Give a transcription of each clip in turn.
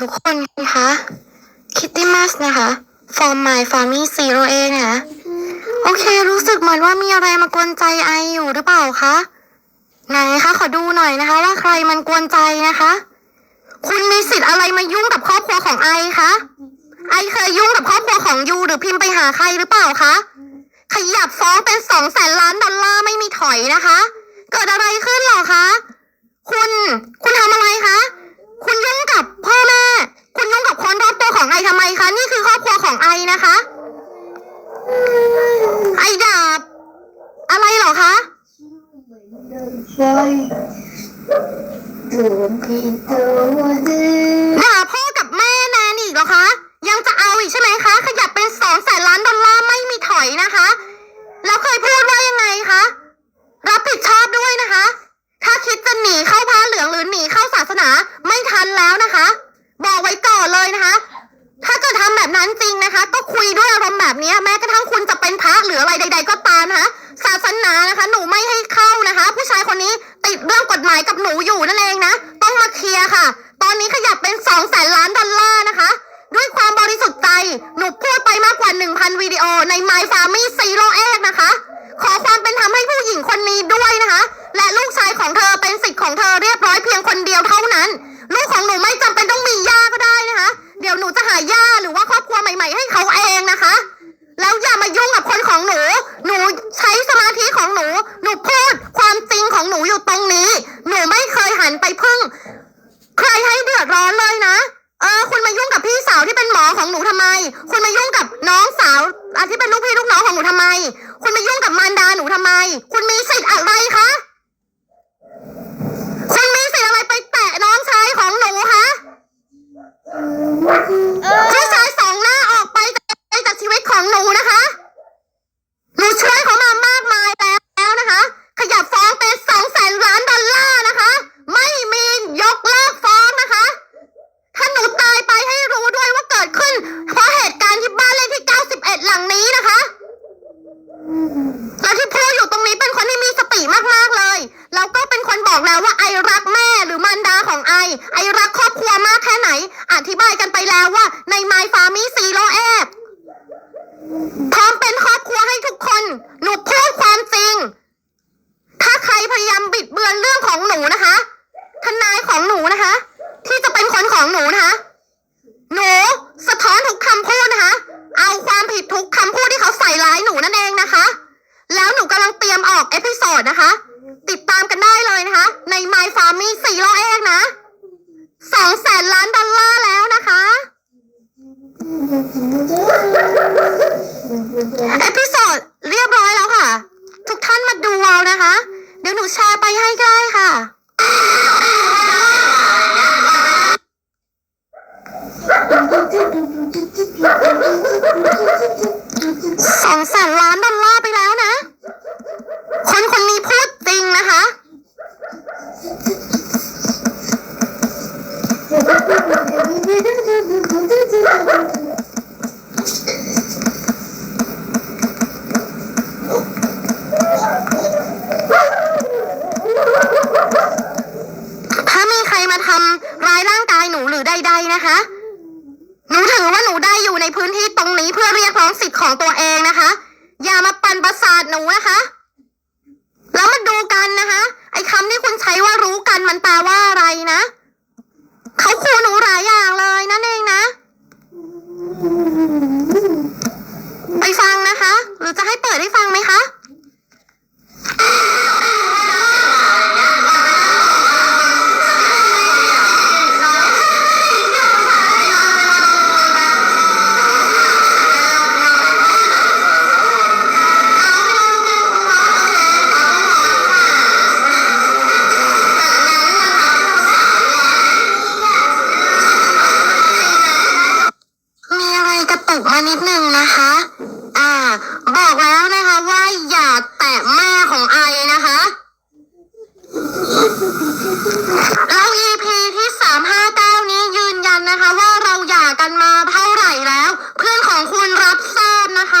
ทุกคนคะคิตตี้มัสนะคะ from my family zero a นะคะโอเค รู้สึกเหมือนว่ามีอะไรมากวนใจไออยู่หรือเปล่าคะไหนคะขอดูหน่อยนะคะ ว่าใครมันกวนใจนะคะ คุณมีสิทธิ์อะไรมายุ่งกับครอบครัวของไอคะไอเคยยุ่งกับครอบครัวของยูหรือพิมพ์ไปหาใครหรือเปล่าคะขยับฟ้องเป็นสองแสนล้านดอลลาร์ไม่มีถอยนะคะ เกิดอะไรขึ้นหรอคะ คุณ คุณทำอะไรคะ คุณยุ่งกับพ่อแม่ คุณยุ่งกับคนรอบตัวของไอทำไมคะ นี่คือครอบครัวของไอนะคะ ไอดาบ อะไรเหรอคะใช่ตัวพี่ตัวดี My Family Zero Egg นะคะ ขอความเป็นธรรมให้ผู้หญิงคนนี้ด้วยนะคะ และลูกชายของเธอเป็นสิทธิ์ของเธอเรียบร้อยเพียงคนเดียวเท่านั้น ลูกของหนูไม่จำเป็นต้องมีย่าก็ได้นะคะ เดี๋ยวหนูจะหาย่าหรือว่าครอบครัวใหม่ ๆ ให้เขาเองนะคะ แล้วอย่ามายุ่งกับคนของหนู หนูใช้สมาธิของหนู หนูพูดความจริงของหนูอยู่ตรงนี้ หนูไม่เคยหันไปพึ่ง ใครให้เดือดร้อนเลยนะ เออคุณมายุ่งกับพี่สาวที่เป็นหมอของหนูทำไม คุณมายุ่งกับน้องสาวอาที่เป็นลูกพี่ลูกน้องของหนูทำไม คุณมายุ่งกับมารดาหนูทำไม คุณมีสิทธิ์อะไรคะ คุณมีสิทธิ์อะไรไปแตะน้องชายของหนูคะ เายสองหน้าออกไปไปจากชีวิตของหนูนะคะ หนูช่วยเขามามากมายแล้วนะคะ ขยับฟ้องเป็นสองแสนล้านดอลลาร์นะคะ ไม่มียกเลิกฟ้องนะคะ ถ้าหนูตายไปให้รู้ด้วยว่าเกิดขึ้น เพราะเหตุการณ์ที่บ้านเลขที่ 91 หลังนี้นะคะ แล้วที่พูดอยู่ตรงนี้เป็นคนที่มีสติมากๆเลย แล้วก็เป็นคนบอกแล้วว่าไอรักแม่หรือมารดาของไอ ไอรักครอบครัวมากแค่ไหน อธิบายกันไปแล้วว่าใน My Family Zero App พร้อมเป็นครอบครัวให้ทุกคน หนูพูดความจริง ถ้าใครพยายามบิดเบือนเรื่องของหนูนะคะ ทนายของหนูนะคะ ที่จะเป็น คนของหนูนะคะ หนูสะท้อนทุกคำพูดนะคะ เอาความผิดทุกคำพูดที่เขาใส่ร้ายหนูนั่นเองนะคะ แล้วหนูกำลังเตรียมออกเอพิโซดนะคะ ติดตามกันได้เลยนะคะ ใน My Family สี่ร้อยเองนะสองแสนล้านดอลลาร์แล้วนะคะเอพิโซดเรียบร้อยแล้วค่ะ ทุกท่านมาดูเอานะคะ เดี๋ยวหนูแชร์ไปให้ได้ค่ะ สองแสนล้านดอลลาร์ไปแล้วนะ คนคนนี้พูดจริงนะคะ ถ้ามีใครมาทำร้ายร่างกายหนูหรือใดๆนะคะ หนูถือว่าหนูได้อยู่ในพื้นที่ตรงนี้เพื่อเรียกร้องสิทธิ์ของตัวเองนะคะ อย่ามาปั่นประสาทหนูนะคะ แล้วมาดูกันนะคะ ไอ้คำที่คุณใช้ว่ารู้กันมันแปลว่าอะไรนะ เขาขู่หนูหลายอย่างเลยนั่นเองนะ ไปฟังนะคะ หรือจะให้เปิ ดให้ฟังไหมคะ ท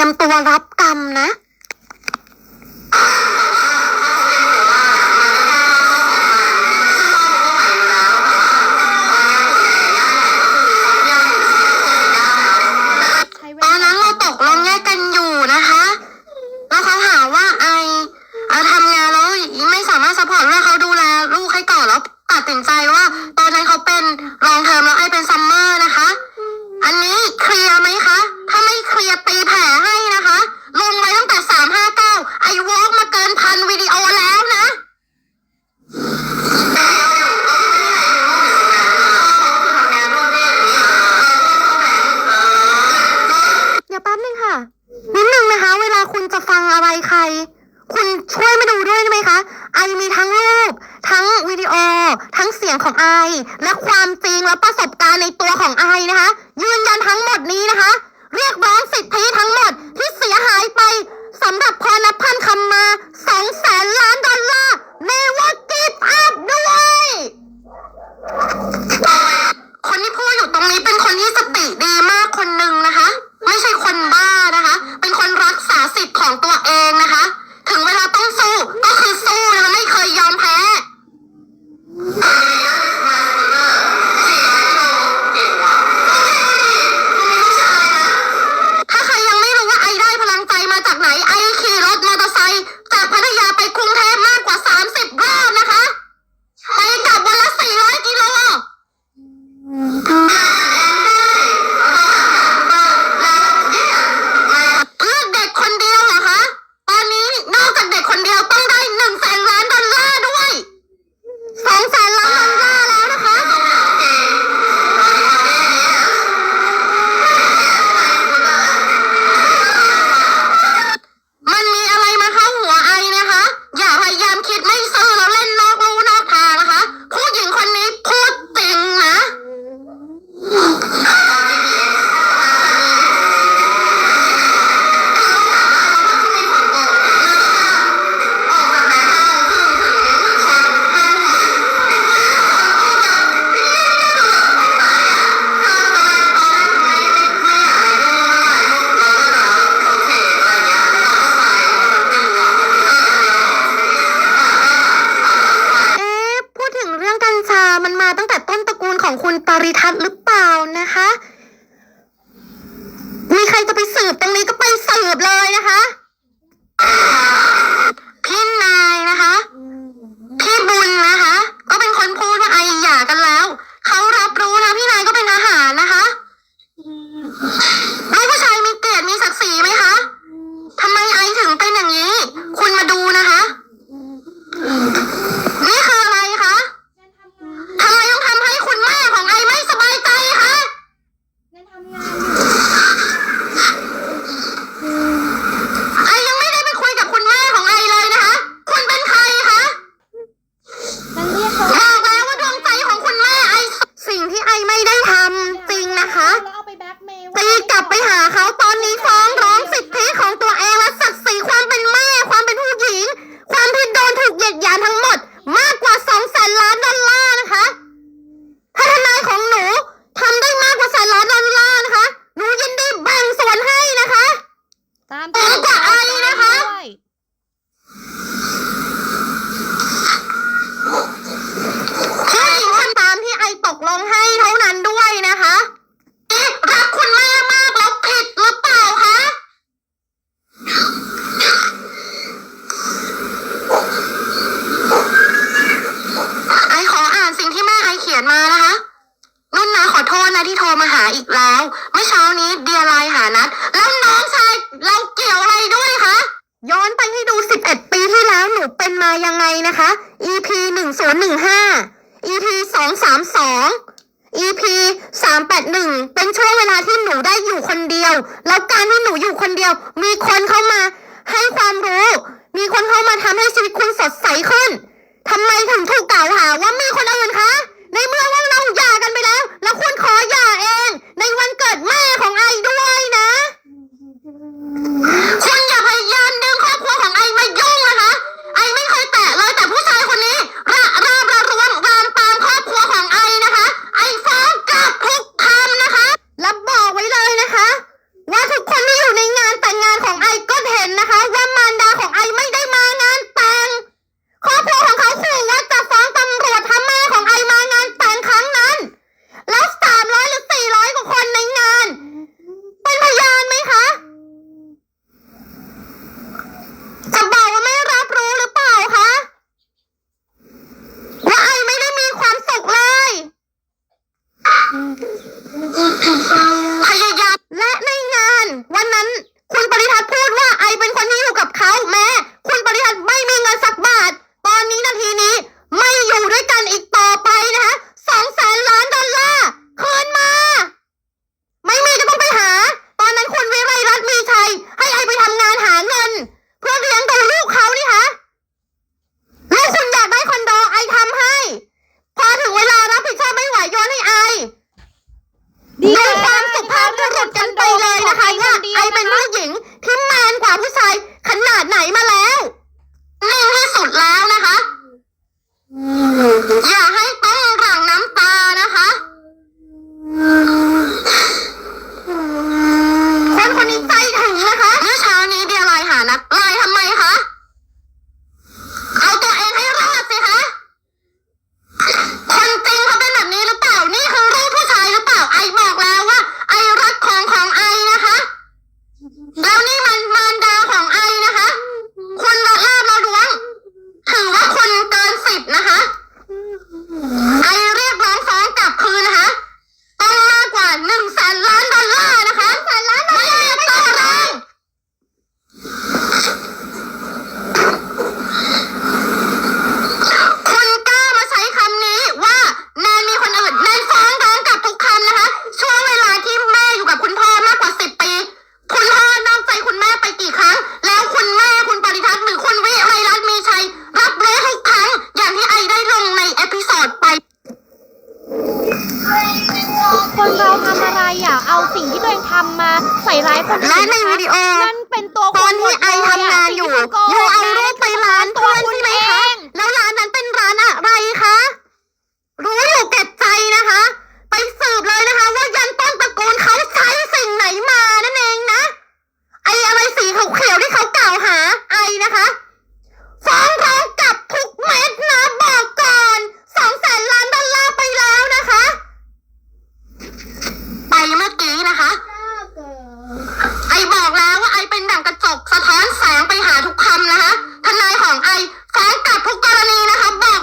รียมตัวรับกรรมนะ EP สองสามสอง EP สามแปดหนึ่งเป็นช่วงเวลาที่หนูได้อยู่คนเดียว แล้วการที่หนูอยู่คนเดียว มีคนเข้ามาให้ความรู้ มีคนเข้ามาทำให้ชีวิตคุณสดใสขึ้น ทำไมถึงถูกกล่าวหาว่ามีคนอื่นคะ ในเมื่อว่าเราหย่ากันไปแล้ว แล้วคุณขอหย่าเอง ในวันเกิดแม่ของไอด้วยนะ คุณอย่าพยายามดึงครอบครัวของไอมายุ่งนะคะ ไอไม่เคยแตะเลยแต่ผู้ชายคนนี้ ฟ้องกับคุกคามนะคะ รับบอกไว้เลยนะคะ ว่าทุกคนที่อยู่ในงานแต่งงานของไอ ใส่ร้ายคนอื่นร้เยในวิดีโอ นั่นเป็นตัวคนที่ไอทำงานอยู่เธอเอารู ท้อนแสงไปหาทุกคำนะคะทนายของไอฟ้องกลับทุกกรณีนะคะบอก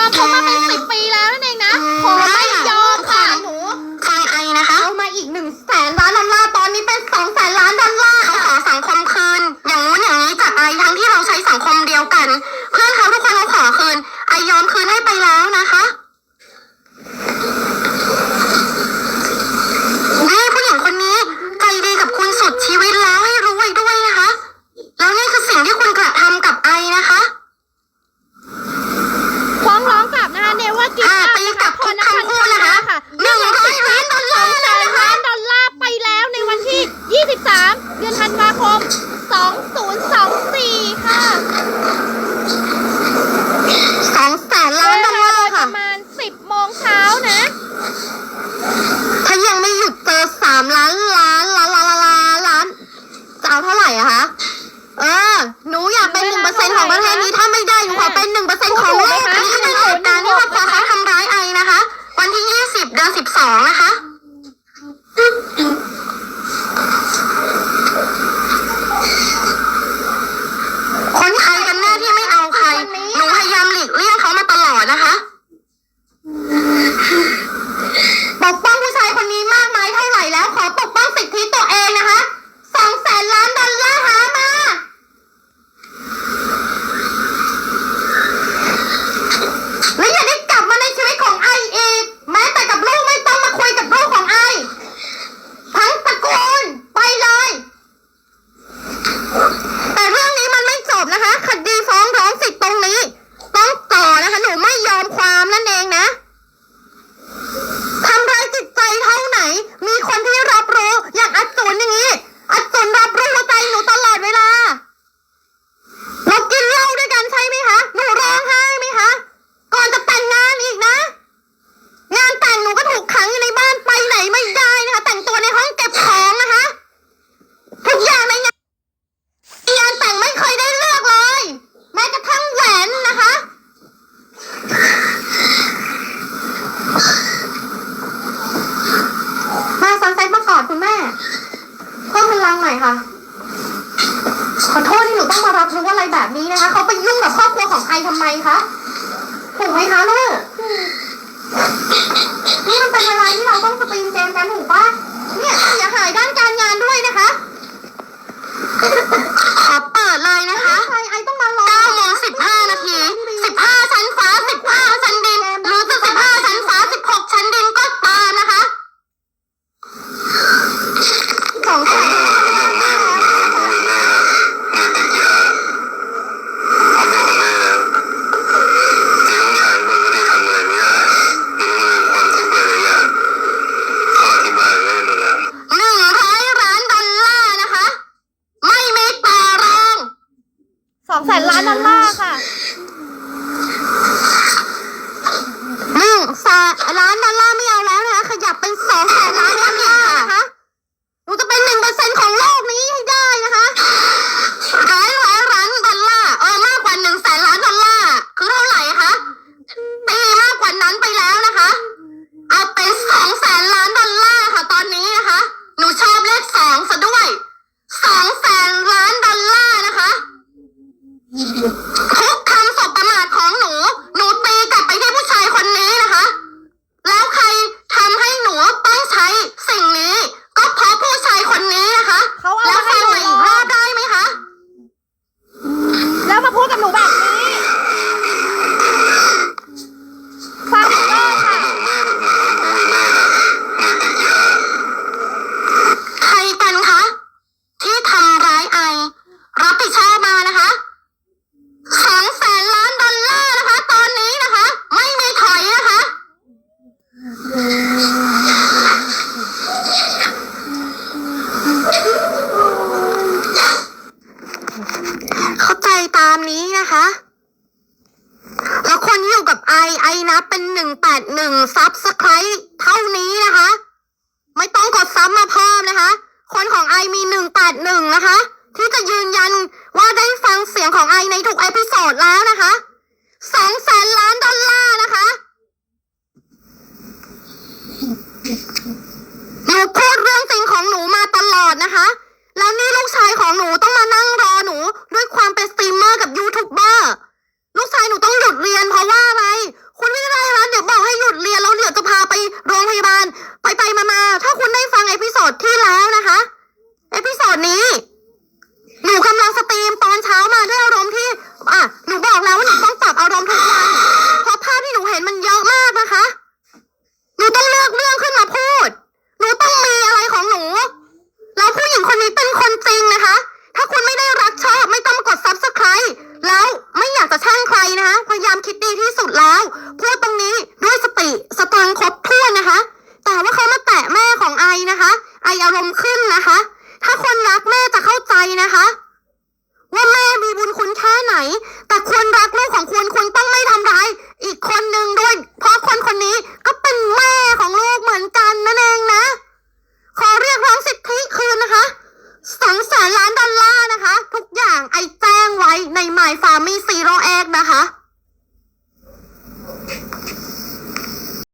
Ulan babam 斗文上。 นะคะ แล้วนี่ลูกชายของหนูต้องมานั่งรอหนูด้วยความเป็นสตรีมเมอร์กับยูทูบเบอร์ลูกชายหนูต้องหยุดเรียนเพราะว่าอะไร คุณวิไลรัตน์เดี๋ยวบอกให้หยุดเรียนแล้วเดี๋ยวจะพาไปโรงพยาบาล ไปไปมามาถ้าคุณได้ฟังเอพิโซดที่แล้วนะคะเอพิโซดนี้หนูกำลังสตรีมตอนเช้ามาด้วยอารมณ์ที่อะหนูบอกแล้วว่าหนูต้องปรับอารมณ์ทุกวันเพราะภาพที่หนูเห็นมันเยอะมากนะคะ หนูต้องเลือกเรื่องขึ้นมาพูด หนูต้องมีอะไรของหนู แล้วผู้หญิงคนนี้ เป็นคนจริงนะคะ ถ้าคุณไม่ได้รักชอบไม่ต้องมากด subscribe แล้วไม่อยากจะช่างใครนะคะ พยายามคิดดีที่สุดแล้ว พูดตรงนี้ด้วยสติสตังค์ครบถ้วนนะคะ แต่ว่าเขามาแตะแม่ของไอนะคะ ไออารมณ์ขึ้นนะคะ ถ้าคนรักแม่จะเข้าใจนะคะ ว่าแม่มีบุญคุณแค่ไหน แต่ควรรักลูกของคุณคุณต้องไม่ทำร้ายอีกคนนึงด้วย เพราะคนคนนี้ก็เป็นแม่ของลูกเหมือนกันนั่นเองนะ ขอเรียกร้องสิทธิคืนนะคะ สองแสนล้านดอลลาร์นะคะ ทุกอย่างไอ้แจ้งไว้ใน My Farming Zero กนะคะ